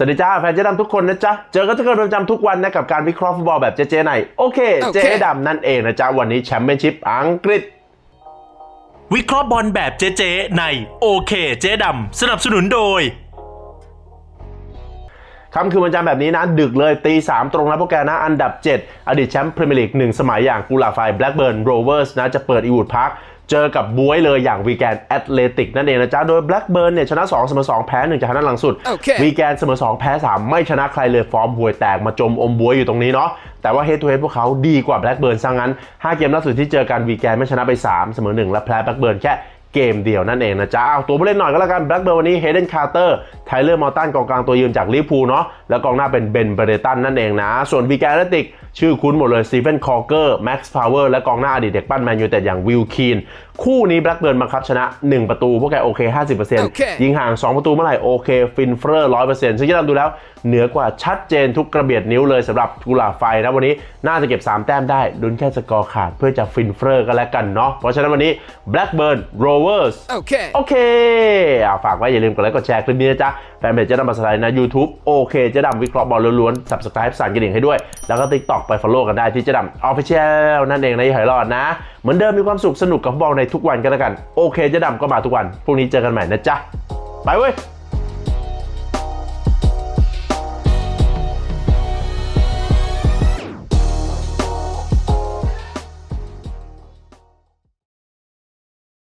สวัสดีจ้าแฟนเจ๊ดำทุกคนนะจ๊ะ เจอกันทุกคนประจำทุกวันนะกับการวิเคราะห์ฟุตบอลแบบเจ๊ๆในโอเค เจ๊ดำนั่นเองนะจ๊ะ วันนี้แชมเปี้ยนชิพอังกฤษวิเคราะห์บอลแบบเจ๊ๆในโอเค เจ๊ดำสนับสนุนโดย ค่ำคืนวันจันทร์แบบนี้นะ ดึกเลยตีสามตรงนะพวกแกนะ อันดับ 7 อดีตแชมป์พรีเมียร์ลีกหนึ่งสมัยอย่างกุหลาบไฟแบล็กเบิร์นโรเวอร์สนะจะเปิดอีวูดพาร์คเจอกับบวยเลยอย่างวีแกนแอตเลติกนั่นเองนะจ๊ะ โดยแบล็กเบิร์นเนี่ยชนะ2เสมอ2แพ้1จากทางด้านหลังสุดโอเควีแกนเสมอ2แพ้ 3 ไม่ชนะใครเลยฟอร์มห่วยแตกมาจมอมบวยอยู่ตรงนี้เนาะแต่ว่าเฮดทูเฮดพวกเขาดีกว่าแบล็กเบิร์นซะงั้น 5 เกมล่าสุดที่เจอกันวีแกนไม่ชนะไป 3 เสมอ 1 และแพ้แบล็กเบิร์นแค่เกมเดียวนั่นเองนะจ๊ะเอาตัวผู้เล่นหน่อยก็แล้วกันแบล็กเบิร์นวันนี้เฮเดนคาร์เตอร์ ไทเลอร์มอลตันกองกลางตัวยืนจากลิเวอร์พูลเนาะแล้วกองหน้าเป็นเบนเบเรตันนั่นเองนะ ส่วนวีแกนแอตเลติกชื่อคุ้นหมดเลยสตีเฟนคอร์เกอร์แม็กซ์พาวเวอร์และกองหน้าอดีตเด็กปั้นแมนยูแต่อย่างวิลคีนคู่นี้แบล็กเบิร์นบังคับชนะ 1 ประตู พวกแกโอเค 50%โอเคยิงห่าง 2 ประตูเมื่อไหร่โอเค ฟินเฟอร์ร้อยเปอร์เซ็นต์ซึ่งที่เราดูแล้ว เหนือกว่าชัดเจนทุกกระเบียดนิ้วเลยสำหรับกุหลาบไฟนะวันนี้น่าจะเก็บ 3 แต้มได้ดุนแค่สกอร์ขาดเพื่อจะฟินเฟอร์ก็แล้วกันเนาะเพราะฉะนั้นวันนี้ Blackburn Rovers Okay. โอเคอะฝากไว้อย่าลืมกดไลค์กดแชร์คลิปนี้นะจ๊ะแฟนเพจเจ๊ดำภาษาไทยนะ YouTube โอเคเจ๊ดำวิเคราะห์บอลล้วนๆ Subscribe สั่นกระดิ่งให้ด้วย แล้วก็ TikTok ไป Follow กันได้ที่เจ๊ดำ Official นั่นเองนะอย่าหอยรอดนะ เหมือนเดิมมีความสุขสนุกกับฟุตบอลในทุกวันกันแล้วกัน โอเคเจ๊ดำก็มาทุกวันพรุ่งนี้เจอกันใหม่นะจ๊ะไปเว้ย